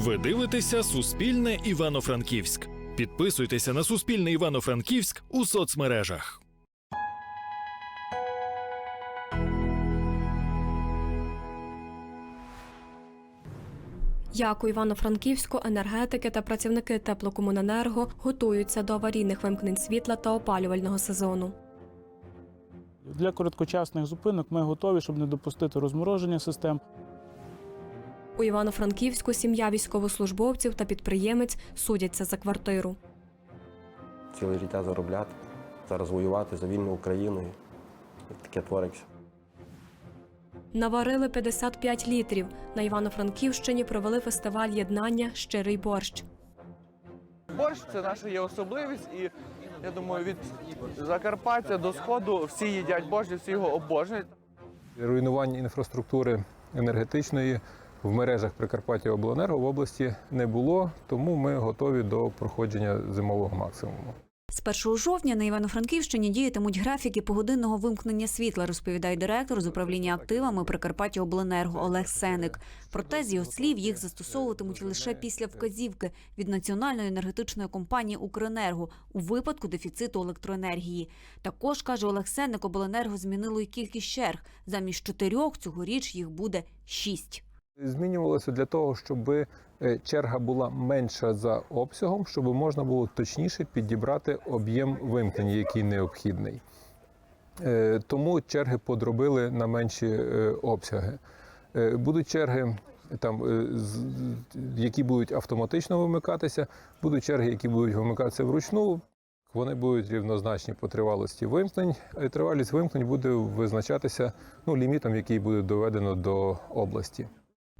Ви дивитеся Суспільне Івано-Франківськ. Підписуйтеся на Суспільне Івано-Франківськ у соцмережах. Як у Івано-Франківську енергетики та працівники теплокомуненерго готуються до аварійних вимкнень світла та опалювального сезону. Для короткочасних зупинок ми готові, щоб не допустити розмороження систем. У Івано-Франківську сім'я військовослужбовців та підприємець судяться за квартиру. ціле життя заробляти, зараз воювати за вільну Україну. Таке твориться. Наварили 55 літрів. На Івано-Франківщині провели фестиваль єднання Щирий борщ. Борщ це наша є особливість, і я думаю, від Закарпаття до Сходу всі їдять борщ, всі його обожнюють. Руйнувань інфраструктури енергетичної в мережах Прикарпаття Обленерго в області не було, тому ми готові до проходження зимового максимуму. З 1 жовтня на Івано-Франківщині діятимуть графіки погодинного вимкнення світла, розповідає директор з управління активами Прикарпаття Обленерго Олег Сеник. Проте, з його слів, їх застосовуватимуть лише після вказівки від національної енергетичної компанії Укренерго у випадку дефіциту електроенергії. Також каже Олег Сеник, Обленерго змінило й кількість черг. Замість чотирьох цьогоріч їх буде шість. Змінювалося для того, щоб е, черга була менша за обсягом, щоб можна було точніше підібрати об'єм вимкнень, який необхідний. Е, Тому черги подробили на менші е, обсяги. Будуть черги, там, які будуть автоматично вимикатися, будуть черги, які будуть вимикатися вручну. Вони будуть рівнозначні по тривалості вимкнень. Тривалість вимкнень буде визначатися ну, лімітом, який буде доведено до області.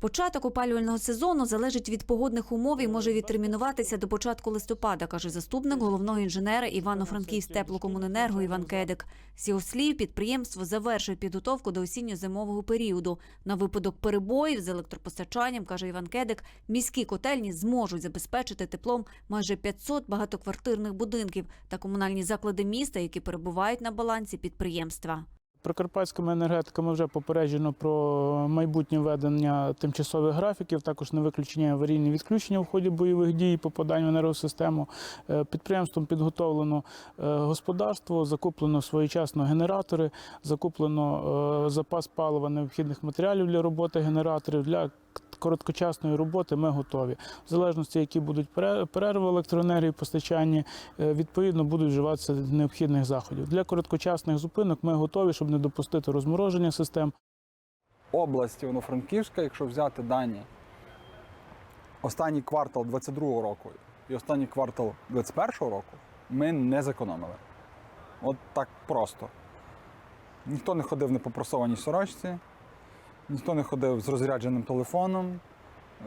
Початок опалювального сезону залежить від погодних умов і може відтермінуватися до початку листопада, каже заступник головного інженера Івано-Франківськ теплокомуненерго Іван Кедик. З його слів, підприємство завершує підготовку до осінньо-зимового періоду. На випадок перебоїв з електропостачанням, каже Іван Кедик, міські котельні зможуть забезпечити теплом майже 500 багатоквартирних будинків та комунальні заклади міста, які перебувають на балансі підприємства. Прикарпатськими енергетиками вже попереджено про майбутнє введення тимчасових графіків, також не виключення аварійні відключення в ході бойових дій, попадань в енергосистему. Е, Підприємством підготовлено е, господарство, закуплено своєчасно генератори, закуплено е, запас палива необхідних матеріалів для роботи генераторів. Для короткочасної роботи ми готові. В залежності, які будуть перерви електроенергії постачанні, е, відповідно будуть вживатися необхідних заходів. Для короткочасних зупинок ми готові, щоб не допустити розмороження систем. області Івано-Франківська, якщо взяти дані, останній квартал 22-го року і останній квартал 21-го року, ми не зекономили. От так просто. Ніхто не ходив в непопросованій сорочці, ніхто не ходив з розрядженим телефоном.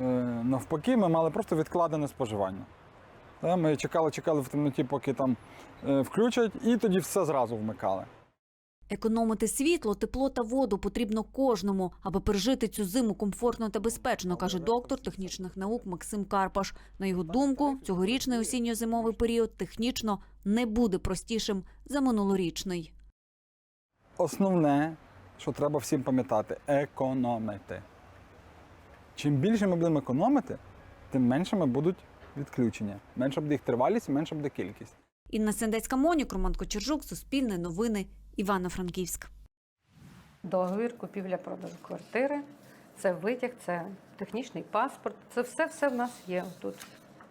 Е, Навпаки, ми мали просто відкладене споживання. Ми чекали, чекали в темноті, поки там е, включать, і тоді все зразу вмикали. Економити світло, тепло та воду потрібно кожному, аби пережити цю зиму комфортно та безпечно, каже доктор технічних наук Максим Карпаш. На його думку, цьогорічний осінньо-зимовий період технічно не буде простішим за минулорічний. Основне, що треба всім пам'ятати економити. Чим більше ми будемо економити, тим меншими будуть відключення. Менша буде їх тривалість, менша буде кількість. Інна Сендецька Монік, Роман Кочержук, Суспільне новини, Івано-Франківськ. Договір купівля-продажу квартири, це витяг, це технічний паспорт. Це все все в нас є тут.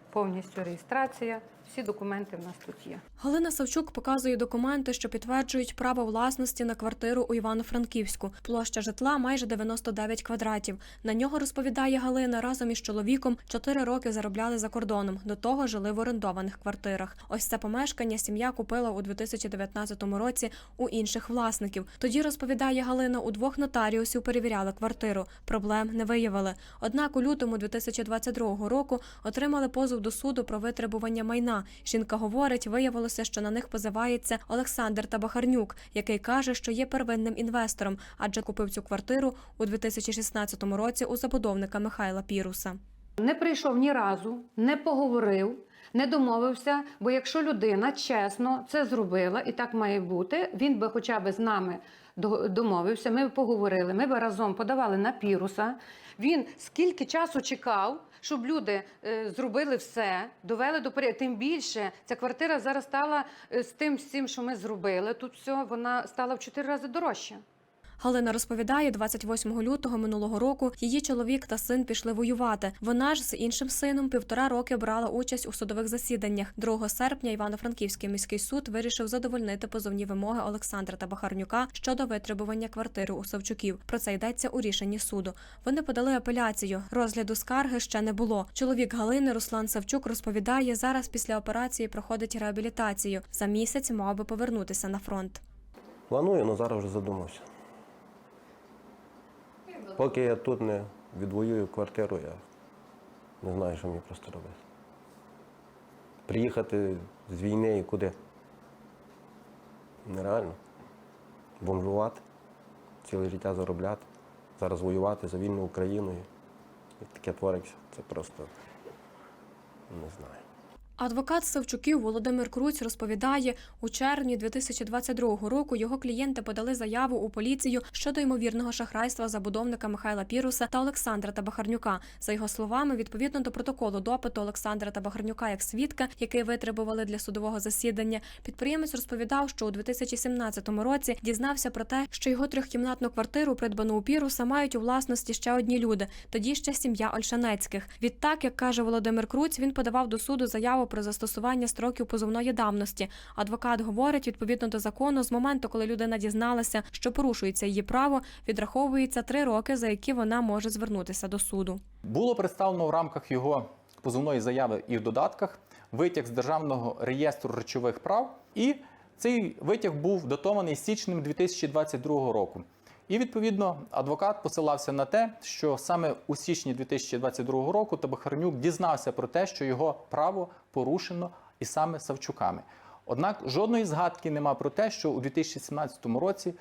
Повністю реєстрація, всі документи в нас тут є. Галина Савчук показує документи, що підтверджують право власності на квартиру у Івано-Франківську. Площа житла майже 99 квадратів. На нього розповідає Галина разом із чоловіком 4 роки заробляли за кордоном. До того жили в орендованих квартирах. Ось це помешкання сім'я купила у 2019 році у інших власників. Тоді розповідає Галина, у двох нотаріусів перевіряли квартиру. Проблем не виявили. Однак у лютому 2022 року отримали позов до суду про витребування майна. Жінка говорить, виявилося, що на них позивається Олександр Табахарнюк, який каже, що є первинним інвестором, адже купив цю квартиру у 2016 році у забудовника Михайла Піруса. Не прийшов ні разу, не поговорив, не домовився. Бо якщо людина чесно це зробила і так має бути, він би хоча б з нами домовився, ми поговорили, ми б разом подавали на Піруса. Він скільки часу чекав, щоб люди е, зробили все, довели до порядку. Тим більше ця квартира зараз стала е, з тим всім, що ми зробили. Тут все вона стала в чотири рази дорожча. Галина розповідає, 28 лютого минулого року її чоловік та син пішли воювати. Вона ж з іншим сином півтора роки брала участь у судових засіданнях. 2 серпня Івано-Франківський міський суд вирішив задовольнити позовні вимоги Олександра та Бахарнюка щодо витребування квартири у Савчуків. Про це йдеться у рішенні суду. Вони подали апеляцію. Розгляду скарги ще не було. Чоловік Галини Руслан Савчук розповідає, зараз після операції проходить реабілітацію. За місяць мав би повернутися на фронт. Планую, але зараз вже задумався. Поки я тут не відвоюю квартиру, я не знаю, що мені просто робити. Приїхати з війни і куди? Нереально. Бомжувати, ціле життя заробляти, зараз воювати за вільну Україну. І таке твориться. Це просто не знаю. Адвокат Савчуків Володимир Круць розповідає, у червні 2022 року його клієнти подали заяву у поліцію щодо ймовірного шахрайства забудовника Михайла Піруса та Олександра Табахарнюка. За його словами, відповідно до протоколу допиту Олександра Табахарнюка як свідка, який витребували для судового засідання, підприємець розповідав, що у 2017 році дізнався про те, що його трьохкімнатну квартиру, придбану у Піруса, мають у власності ще одні люди, тоді ще сім'я Ольшанецьких. Відтак, як каже Володимир Круць, він подавав до суду заяву про застосування строків позовної давності. Адвокат говорить, відповідно до закону, з моменту, коли людина дізналася, що порушується її право, відраховується три роки, за які вона може звернутися до суду. Було представлено в рамках його позовної заяви і в додатках витяг з Державного реєстру речових прав, і цей витяг був датований січнем 2022 року. І відповідно адвокат посилався на те, що саме у січні 2022 року Табахарнюк дізнався про те, що його право порушено і саме Савчуками. Однак жодної згадки нема про те, що у 2017 році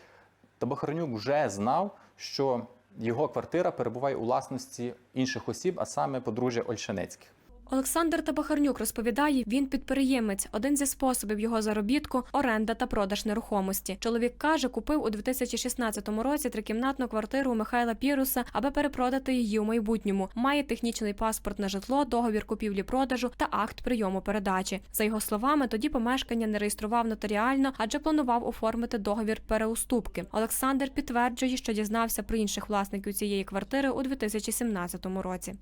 Табахарнюк вже знав, що його квартира перебуває у власності інших осіб, а саме подружжя Ольшанецьких. Олександр Табахарнюк розповідає, він підприємець. Один зі способів його заробітку оренда та продаж нерухомості. Чоловік каже, купив у 2016 році трикімнатну квартиру у Михайла Піруса, аби перепродати її у майбутньому. Має технічний паспорт на житло, договір купівлі-продажу та акт прийому передачі. За його словами, тоді помешкання не реєстрував нотаріально, адже планував оформити договір переуступки. Олександр підтверджує, що дізнався про інших власників цієї квартири у 2017 році.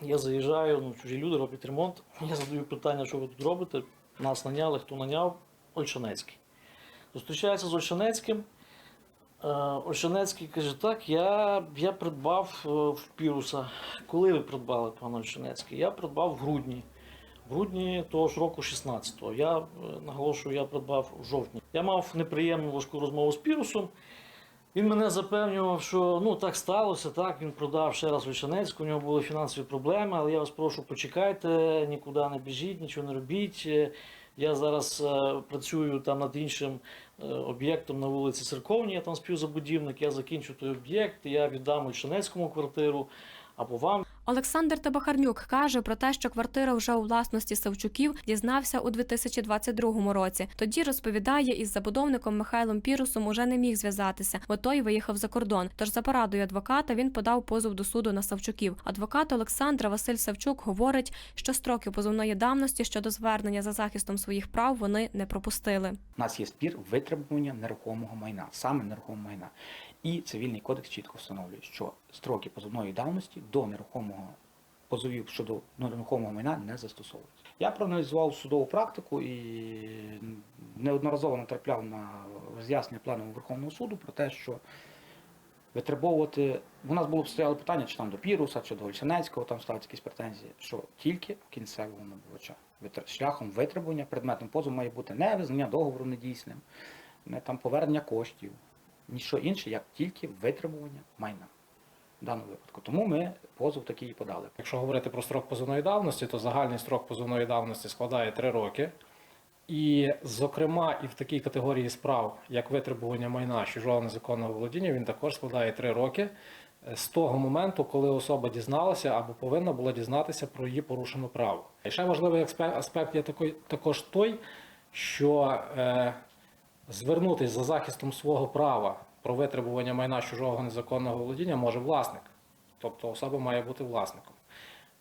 Я заїжджаю, ну, чужі люди роблять ремонт. Я задаю питання, що ви тут робите. Нас наняли, хто наняв? Ольшанецький. Зустрічається з Ольшанецьким. Е, Ольшанецький каже, так, я, я придбав е, в Піруса. Коли ви придбали, пан Ольшанецький? Я придбав в грудні. В грудні того ж року 16-го. Я е, наголошую, я придбав в жовтні. Я мав неприємну важку розмову з Пірусом. Він мене запевнював, що ну так сталося, так він продав ще раз Вишенецьку, у нього були фінансові проблеми, але я вас прошу, почекайте, нікуди не біжіть, нічого не робіть. Я зараз е, працюю там над іншим е, об'єктом на вулиці Церковній, я там співзабудівник, я закінчу той об'єкт, я віддам Вишенецькому квартиру або вам. Олександр Табахарнюк каже про те, що квартира вже у власності Савчуків дізнався у 2022 році. Тоді розповідає, із забудовником Михайлом Пірусом уже не міг зв'язатися, бо той виїхав за кордон. Тож за порадою адвоката він подав позов до суду на Савчуків. Адвокат Олександра Василь Савчук говорить, що строки позовної давності щодо звернення за захистом своїх прав вони не пропустили. У нас є спір витребування нерухомого майна, саме нерухомого майна. І цивільний кодекс чітко встановлює, що строки позовної давності до нерухомого позовів щодо нерухомого майна не застосовуються. Я проаналізував судову практику і неодноразово натрапляв на роз'яснення пленуму Верховного суду про те, що витребовувати. У нас було стояло питання, чи там до Піруса, чи до Ольсянецького, там ставить якісь претензії, що тільки кінцевого набувача. Шляхом витребування предметом позову має бути не визнання договору недійсним, не там повернення коштів, ніщо інше, як тільки витребування майна даному випадку. Тому ми позов такий і подали. Якщо говорити про строк позовної давності, то загальний строк позовної давності складає 3 роки. І, зокрема, і в такій категорії справ, як витребування майна чужого незаконного володіння, він також складає 3 роки з того моменту, коли особа дізналася або повинна була дізнатися про її порушене право. І ще важливий аспект є також той, що е, звернутися за захистом свого права про витребування майна чужого незаконного володіння може власник. Тобто особа має бути власником.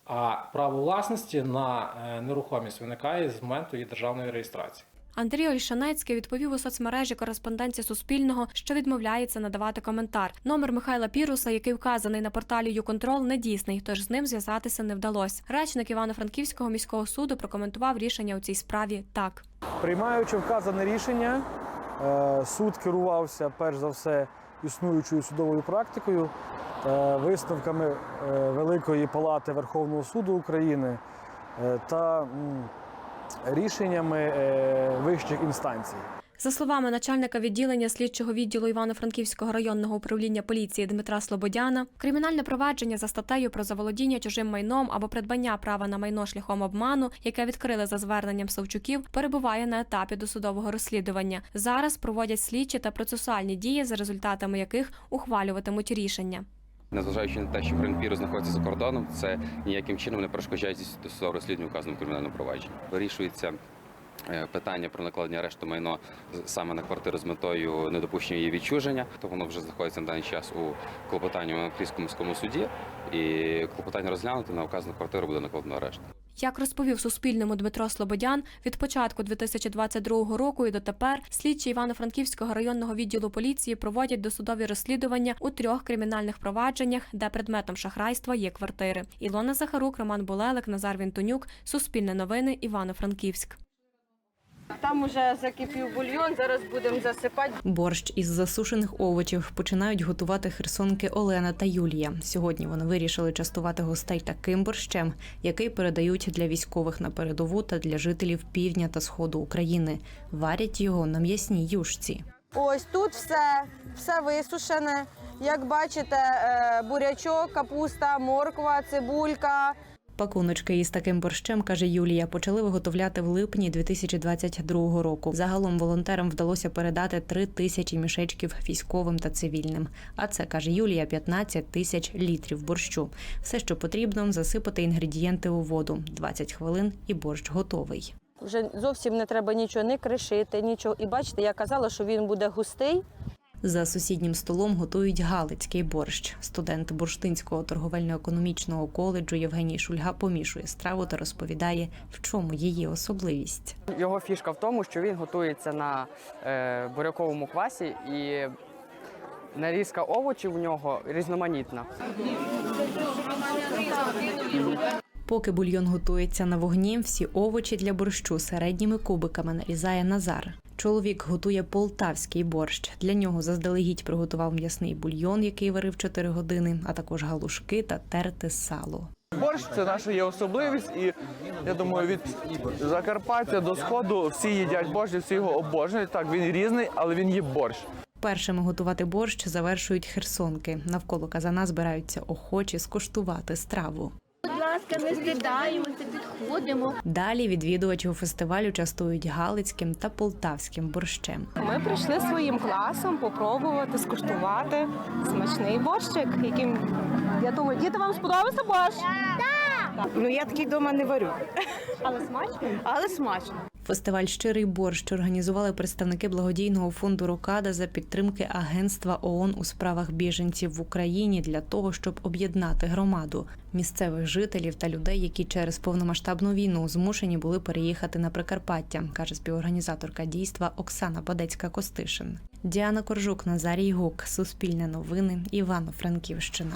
А право власності на е, нерухомість виникає з моменту її державної реєстрації. Андрій Ольшанецький відповів у соцмережі кореспонденції Суспільного, що відмовляється надавати коментар. Номер Михайла Піруса, який вказаний на порталі «Юконтрол», не дійсний, тож з ним зв'язатися не вдалося. Речник Івано-Франківського міського суду прокоментував рішення у цій справі так. Приймаючи вказане рішення, суд керувався перш за все існуючою судовою практикою, е, висновками е, Великої палати Верховного суду України е, та рішеннями е, вищих інстанцій. За словами начальника відділення слідчого відділу Івано-Франківського районного управління поліції Дмитра Слободяна, кримінальне провадження за статтею про заволодіння чужим майном або придбання права на майно шляхом обману, яке відкрили за зверненням Савчуків, перебуває на етапі досудового розслідування. Зараз проводять слідчі та процесуальні дії, за результатами яких ухвалюватимуть рішення. Незважаючи на те, що Гринпір знаходиться за кордоном, це ніяким чином не перешкоджає досудового розслідування вказаному кримінальному провадженні. Вирішується питання про накладення арешту майно саме на квартиру з метою недопущення її відчуження. То воно вже знаходиться на даний час у клопотанні Київському міському суді, і клопотання розглянути на вказану квартиру буде накладено арешт. Як розповів Суспільному Дмитро Слободян, від початку 2022 року і дотепер слідчі Івано-Франківського районного відділу поліції проводять досудові розслідування у трьох кримінальних провадженнях, де предметом шахрайства є квартири. Ілона Захарук, Роман Булелик, Назар Вінтонюк, Суспільне новини, Івано-Франківськ. Там уже закипів бульйон, зараз будемо засипати. Борщ із засушених овочів починають готувати херсонки Олена та Юлія. Сьогодні вони вирішили частувати гостей таким борщем, який передають для військових на передову та для жителів півдня та сходу України. Варять його на м'ясній юшці. Ось тут все, все висушене. Як бачите, е, бурячок, капуста, морква, цибулька. Пакуночки із таким борщем, каже Юлія, почали виготовляти в липні 2022 року. Загалом волонтерам вдалося передати три тисячі мішечків військовим та цивільним. А це каже Юлія 15 тисяч літрів борщу. Все, що потрібно, засипати інгредієнти у воду. 20 хвилин і борщ готовий. Вже зовсім не треба нічого не кришити, нічого. І бачите, я казала, що він буде густий. За сусіднім столом готують галицький борщ. Студент Бурштинського торговельно-економічного коледжу Євгеній Шульга помішує страву та розповідає, в чому її особливість. Його фішка в тому, що він готується на е, буряковому квасі і нарізка овочів у нього різноманітна. Поки бульйон готується на вогні, всі овочі для борщу середніми кубиками нарізає Назар. Чоловік готує полтавський борщ. Для нього заздалегідь приготував м'ясний бульйон, який варив 4 години, а також галушки та терте сало. Борщ це наша є особливість, і я думаю, від Закарпаття до сходу всі їдять борщ, всі його обожнюють. Так, він різний, але він є борщ. Першими готувати борщ завершують херсонки. Навколо казана збираються охочі скуштувати страву. Ласка, ми стидаємося, підходимо. Далі відвідувачів фестивалю частують галицьким та полтавським борщем. Ми прийшли своїм класом попробувати скуштувати смачний борщик, яким я думаю, діти вам сподобався борщ? Так! Ну я такий вдома не варю. Але смачно? Але смачно. Фестиваль Щирий борщ організували представники благодійного фонду Рокада за підтримки Агентства ООН у справах біженців в Україні для того, щоб об'єднати громаду місцевих жителів та людей, які через повномасштабну війну змушені були переїхати на Прикарпаття, каже співорганізаторка дійства Оксана Бадецька Костишин. Діана Коржук, Назарій Гук, Суспільне новини, Івано-Франківщина.